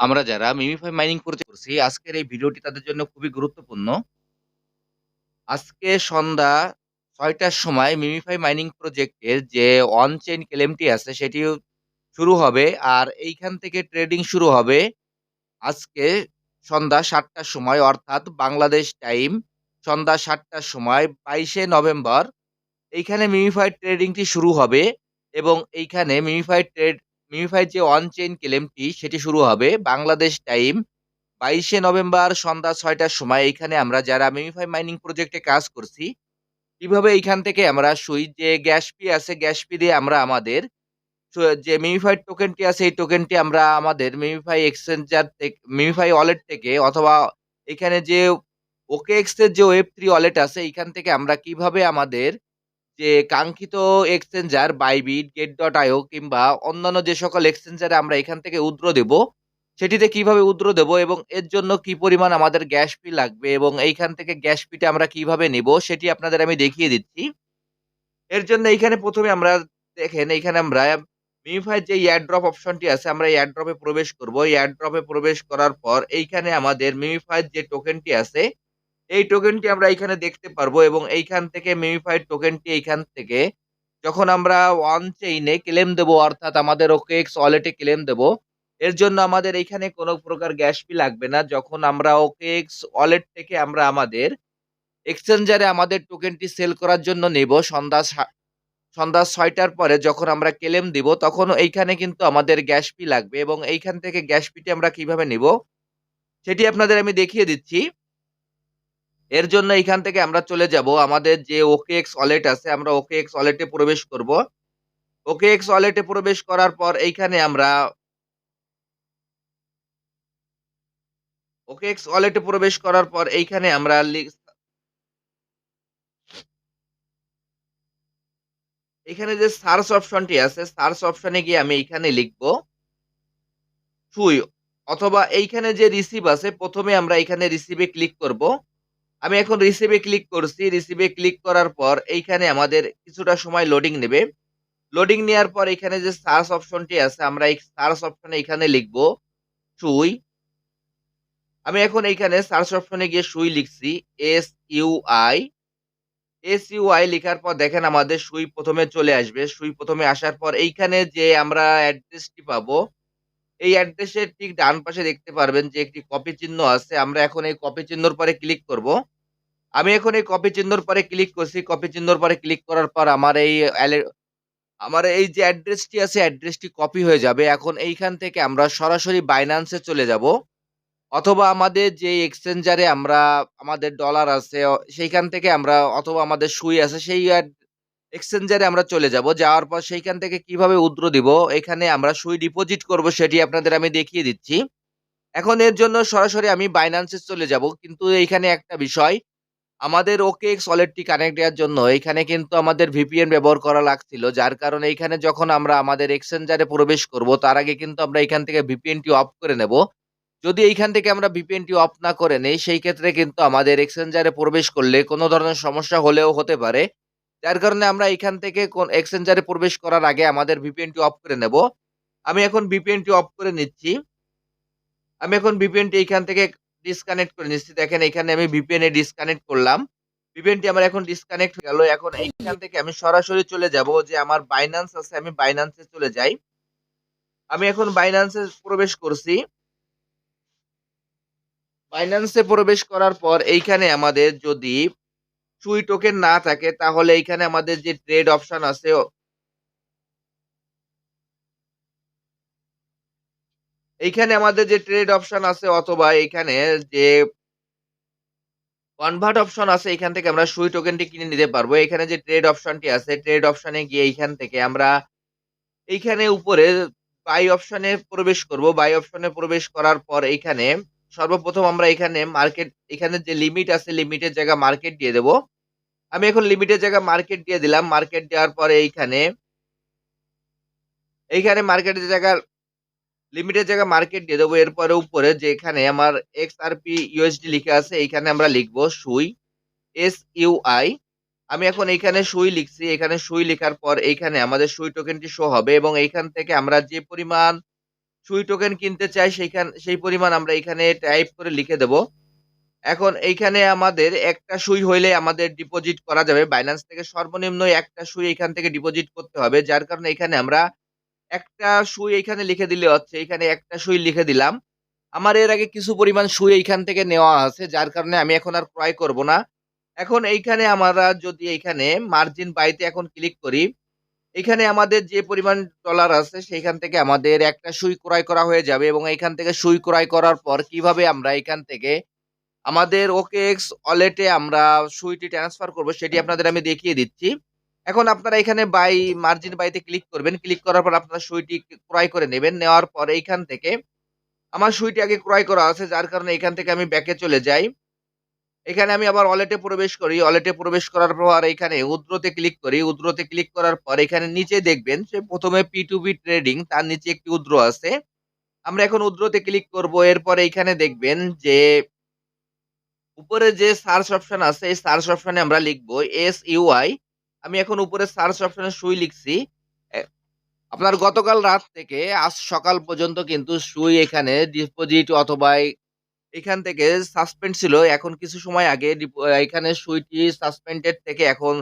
আমরা যারা MemeFi mining করতে করছি, আজকের এই ভিডিওটি তাদের জন্য খুবই গুরুত্বপূর্ণ। আজকে সন্ধ্যা ছয়টার সময় মিমিফাই মাইনিং প্রজেক্টের যে অন চেইন ক্লেমটি আছে সেটি শুরু হবে। আর এইখান থেকে ট্রেডিং শুরু হবে আজকে সন্ধ্যা সাতটার সময়, অর্থাৎ বাংলাদেশ টাইম সন্ধ্যা সাতটার সময়, বাইশে নভেম্বর এইখানে মিমিফাই ট্রেডিংটি শুরু হবে এবং এইখানে মিমিফাই ট্রেড মিমিফাই যে অন চেইন ক্লেমটি সেটি শুরু হবে বাংলাদেশ টাইম বাইশে নভেম্বর সন্ধ্যা ছয়টার সময়। এইখানে আমরা যারা মিমিফাই মাইনিং প্রজেক্টে কাজ করছি, কীভাবে এইখান থেকে আমরা সুই যে গ্যাস ফি আছে গ্যাস ফি দিয়ে আমরা আমাদের যে মিমিফাই টোকেনটি আছে এই টোকেনটি আমরা আমাদের মিমিফাই এক্সচেঞ্জার থেকে মিমিফাই ওয়ালেট থেকে অথবা এখানে যে ওকে এক্সের যে ওয়েব থ্রি ওয়ালেট আছে এইখান থেকে আমরা কীভাবে আমাদের যে কাঙ্ক্ষিত এক্সচেঞ্জার বাইবিট, গেট.আইও কিংবা অন্যান্য যে সকল এক্সচেঞ্জারে আমরা এখান থেকে উদ্র দেব, সেটিতে কীভাবে উইথড্র দেব এবং এর জন্য কি পরিমাণ আমাদের গ্যাস ফি লাগবে এবং এইখান থেকে গ্যাস ফিটা আমরা কীভাবে নিব সেটি আপনাদের আমি দেখিয়ে দিচ্ছি। এর জন্য এইখানে প্রথমে আমরা দেখেন এইখানে আমরা মিমিফাই যে এয়ারড্রপ অপশনটি আছে আমরা এয়ারড্রপে প্রবেশ করব। এয়ারড্রপে প্রবেশ করার পর এইখানে আমাদের মিমিফাই যে টোকেনটি আছে, এই টোকেনটি আমরা এইখানে দেখতে পারব এবং এইখান থেকে মিমিফাই টোকেনটি এইখান থেকে যখন আমরা ওয়ান চেইনে ক্লেম দেব অর্থাৎ আমাদের ওকেএক্স ওয়ালেটে ক্লেম দেব, এর জন্য আমাদের এইখানে কোনো প্রকার গ্যাস ফি লাগবে না। যখন আমরা ওকেএক্স ওয়ালেট থেকে আমরা আমাদের এক্সচেঞ্জারে আমাদের টোকেনটি সেল করার জন্য নেব সন্ধ্যা সন্ধ্যা ছয়টার পরে যখন আমরা ক্লেম দিব তখন এইখানে কিন্তু আমাদের গ্যাস ফি লাগবে এবং এইখান থেকে গ্যাস ফিটি আমরা কীভাবে নিব সেটি আপনাদের আমি দেখিয়ে দিচ্ছি। এর জন্য এইখান থেকে আমরা চলে যাব আমাদের যে ওকে এক্স ওয়ালেট আছে, আমরা ওকে এক্স ওয়ালেটে প্রবেশ করব। ওকেএক্স ওয়ালেটে প্রবেশ করার পর এইখানে আমরা ওকে এক্স ওয়ালেটে প্রবেশ করার পর এইখানে আমরা এখানে যে সার্চ অপশনটি আছে সার্চ অপশনে গিয়ে আমি এইখানে লিখব সুই অথবা এইখানে যে রিসিভ আছে, প্রথমে আমরা এখানে রিসিভে ক্লিক করব। আমি এখন রিসিভে ক্লিক করছি। রিসিভে ক্লিক করার পর এইখানে আমাদের কিছুটা সময় লোডিং নেবে। লোডিং নেওয়ার পর এখানে যে সার্চ অপশনটি আছে আমরা এই সার্চ অপশনে এখানে লিখব সুই। আমি এখন এইখানে সার্চ অপশনে গিয়ে সুই লিখছি। S U I S U I লিখার পর দেখেন আমাদের সুই প্রথমে চলে আসবে। সুই প্রথমে আসার পর এইখানে যে আমরা অ্যাড্রেসটি পাবো, এই অ্যাড্রেসের ঠিক ডান পাশে দেখতে পারবেন যে একটি কপি চিহ্ন আছে। আমরা এখন এই কপি চিহ্নর পরে ক্লিক করব। আমি এখন এই কপি চিহ্নর পরে ক্লিক করছি। কপি চিহ্নর পরে ক্লিক করার পর আমার এই আমার এই যে অ্যাড্রেসটি আছে, অ্যাড্রেসটি কপি হয়ে যাবে। এখন এইখান থেকে আমরা সরাসরি বাইন্যান্স চলে যাব। অথবা আমাদের যে এক্সচেঞ্জারে আমরা, আমাদের ডলার আছে, সেইখান থেকে আমরা, অথবা আমাদের সুই আছে, সেই এক্সচেঞ্জারে আমরা চলে যাব। যাওয়ার পর সেইখান থেকে কীভাবে উইথড্র দিব, এখানে আমরা সুই ডিপোজিট করব সেটি আপনাদের আমি দেখিয়ে দিচ্ছি। এখন এর জন্য সরাসরি আমি বাইন্যান্স চলে যাব। কিন্তু এইখানে একটা বিষয়, আমাদের ওকেএক্স ওয়ালেটটি কানেক্ট দেওয়ার জন্য এইখানে কিন্তু আমাদের ভিপিএন ব্যবহার করা লাগছিল। যার কারণে এইখানে যখন আমরা আমাদের এক্সচেঞ্জারে প্রবেশ করব, তার আগে কিন্তু আমরা এখান থেকে ভিপিএনটি অফ করে নেব। যদি এইখান থেকে আমরা ভিপিএনটি অফ না করে নেই, সেই ক্ষেত্রে কিন্তু আমাদের এক্সচেঞ্জারে প্রবেশ করলে কোনো ধরনের সমস্যা হলেও হতে পারে। যার কারণে আমরা এখান থেকে কোন এক্সচেঞ্জারে প্রবেশ করার আগে আমাদের ভিপিএনটি অফ করে নেব। আমি এখন ভিপিএনটি অফ করে নিচ্ছি। আমি এখন ভিপিএনটি এইখান থেকে ডিসকানেক্ট করে নিচ্ছি। দেখেন এখানে আমি ভিপিএন এ ডিসকানেক্ট করলাম। ভিপিএনটি আমার এখন ডিসকানেক্ট গেল। এখন এইখান থেকে আমি সরাসরি চলে যাব যে আমার বাইন্যান্স আছে, আমি বাইন্যান্স চলে যাই। আমি এখন বাইন্যান্স প্রবেশ করছি। বাইন্যান্স প্রবেশ করার পর এইখানে আমাদের যদি সুই টোকেন না থাকে, তাহলে এইখানে আমাদের যে ট্রেড অপশন আছে এইখানে আমাদের যে ট্রেড অপশন আছে অথবা এইখানে যে কনভার্ট অপশন আছে, এখান থেকে আমরা সুই টোকেনটি কিনে নিতে পারব। এখানে যে ট্রেড অপশনটি আছে ট্রেড অপশনে গিয়ে এইখান থেকে আমরা এইখানে উপরে বাই অপশনে প্রবেশ করব। বাই অপশনে প্রবেশ করার পর এইখানে সর্বপ্রথম আমরা এখানে মার্কেট এখানে যে লিমিট আছে লিমিটের জায়গা মার্কেট দিয়ে দেব। আমি এখন লিমিটের জায়গায় মার্কেট দিয়ে দিলাম। মার্কেট দেওয়ার পরে এইখানে এইখানে মার্কেটের জায়গায় লিমিটের জায়গায় মার্কেট দিয়ে দেবো এরপরে উপরে যে এখানে আমার পি ইউএসডি লিখা আছে, এইখানে আমরা লিখব সুই এস ইউ আই আমি এখন এইখানে সুই লিখছি। এখানে সুই লেখার পর এইখানে আমাদের সুই টোকেনটি শো হবে এবং এইখান থেকে আমরা যে পরিমাণ সুই টোকেন কিনতে চাই, সেইখান, সেই পরিমাণ আমরা এখানে টাইপ করে লিখে দেব। এখন এইখানে আমাদের একটা সুই হইলে আমাদের ডিপোজিট করা যাবে। বাইন্যান্স থেকে সর্বনিম্ন একটা সুই এখান থেকে ডিপোজিট করতে হবে। যার কারণে এখানে আমরা একটা সুই এখানে লিখে দিলে হচ্ছে। এখানে একটা সুই লিখে দিলাম। আমার এর আগে কিছু পরিমাণ সুই এইখান থেকে নেওয়া আছে। যার কারণে আমি এখন আর ক্রয় করব না। এখন এইখানে আমরা যদি এইখানে মার্জিন বাইতে এখন ক্লিক করি। এখানে আমাদের যে পরিমাণ ডলার আছে, সেইখান থেকে আমাদের একটা সুই ক্রয় করা হয়ে যাবে এবং এইখান থেকে সুই ক্রয় করার পর কীভাবে আমরা এখান থেকে আমাদের OKX ওয়ালেটে আমরা সুইটি ট্রান্সফার করব সেটি আপনাদের আমি দেখিয়ে দিচ্ছি। এখন আপনারা এখানে বাই মার্জিন বাইতে ক্লিক করবেন। ক্লিক করার পর আপনারা সুইটি ক্রয় করে নেবেন। নেওয়ার পর এইখান থেকে আমার সুইটি আগে ক্রয় করা আছে যার কারণে এখান থেকে আমি ব্যাকে চলে যাই। এখানে আমি আবার ওয়ালেটে প্রবেশ করি। ওয়ালেটে প্রবেশ করার পর আর এখানে উইথড্রতে ক্লিক করি। উইথড্রতে ক্লিক করার পর এখানে নিচে দেখবেন যে ১ম এ P2P ট্রেডিং তার নিচে একটি উইথড্র আছে। আমরা এখন উইথড্রতে ক্লিক করব। এরপর এইখানে দেখবেন যে উপরে যে সার্চ অপশন আছে, এই সার্চ অপশনে আমরা লিখব SUI আমি এখন উপরে সার্চ অপশনে সুই লিখছি। আপনার গতকাল রাত থেকে আজ সকাল পর্যন্ত কিন্তু সুই এখানে ডিপোজিট অথবা এখান থেকে সাসপেন্ড ছিল। এখন কিছু সময় আগে এখানে সুইটি সাসপেন্ডেড থেকে এখন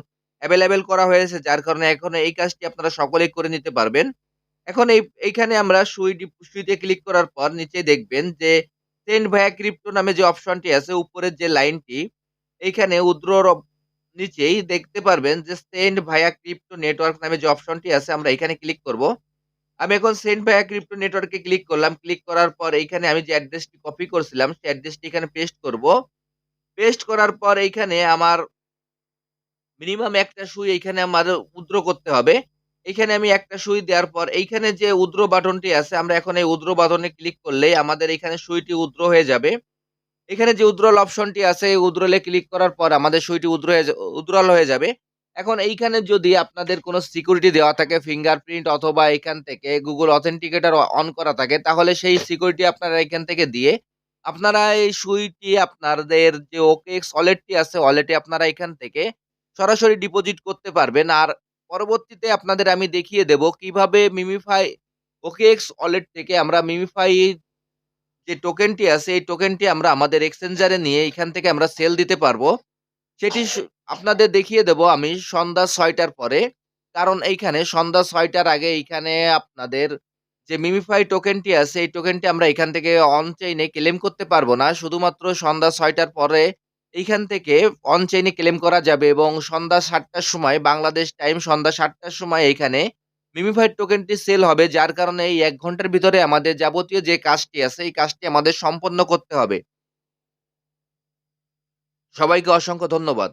অ্যাভেলেবেল করা হয়েছে। যার কারণে এখন এই কাজটি আপনারা সকলেই করে নিতে পারবেন। এখন এই, এইখানে আমরা সুই সুইতে ক্লিক করার পর নিচে দেখবেন যে সেন্ড ভায়া ক্রিপ্টো নামে যে অপশনটি আছে, উপরের যে লাইনটি, এইখানে অপ নিচেই দেখতে পারবেন যে সেন্ড ভায়া ক্রিপ্টো নেটওয়ার্ক নামে যে অপশনটি আছে, আমরা এখানে ক্লিক করব। আমি এখন সেন্ড ভায়া ক্রিপ্টো নেটওয়ার্কে ক্লিক করলাম। ক্লিক করার পর এইখানে আমি যে অ্যাড্রেসটি কপি করছিলাম, সেই অ্যাড্রেসটি এখানে পেস্ট করব। পেস্ট করার পর এইখানে আমার মিনিমাম একটা সুই এইখানে আমার উইথড্র করতে হবে। এইখানে আমি একটা সুই দেওয়ার পর, এইখানে যে উদ্র বাটনটি আছে, আমরা এখন এই উইথড্র বাটনে ক্লিক করলেই আমাদের এখানে সুইটি উদ্র হয়ে যাবে। এখানে যে উইথড্রল অপশনটি আছে, এই উইথড্রলে ক্লিক করার পর আমাদের সুইটি উইথড্র হয়ে উইথড্রল হয়ে যাবে। এখন এইখানে যদি আপনাদের কোনো সিকিউরিটি দেওয়া থাকে, ফিঙ্গারপ্রিন্ট অথবা এখান থেকে গুগল অথেন্টিকেটর অন করা থাকে, তাহলে সেই সিকিউরিটি আপনারা এখান থেকে দিয়ে, আপনারা এই সুইটি আপনাদের যে OKX ওয়ালেটটি আছে ওয়ালেটে আপনারা এখান থেকে সরাসরি ডিপোজিট করতে পারবেন। আর পরবর্তীতে আপনাদের আমি দেখিয়ে দেব কীভাবে মিমিফাই OKX ওয়ালেট থেকে আমরা মিমিফাই যে টোকেনটি আছে, এই টোকেনটি আমরা আমাদের এক্সচেঞ্জারে নিয়ে এখান থেকে আমরা সেল দিতে পারব। সেটি আপনাদের দেখিয়ে দেব আমি সন্ধ্যা ছয়টার পরে। কারণ এইখানে সন্ধ্যা ছয়টার আগে এইখানে আপনাদের যে মিমিফাই টোকেনটি আছে, এই টোকেনটি আমরা এখান থেকে অন চেইনে ক্লেম করতে পারব না। শুধুমাত্র সন্ধ্যা ছয়টার পরে এইখান থেকে অন চেইনে ক্লেম করা যাবে এবং সন্ধ্যা সাতটার সময়, বাংলাদেশ টাইম সন্ধ্যা সাতটার সময় এখানে মিমিফাইড টোকেনটি সেল হবে। যার কারণে এই এক ঘণ্টার ভিতরে আমাদের যাবতীয় যে কাজটি আছে, এই কাজটি আমাদের সম্পন্ন করতে হবে। সবাইকে অসংখ্য ধন্যবাদ।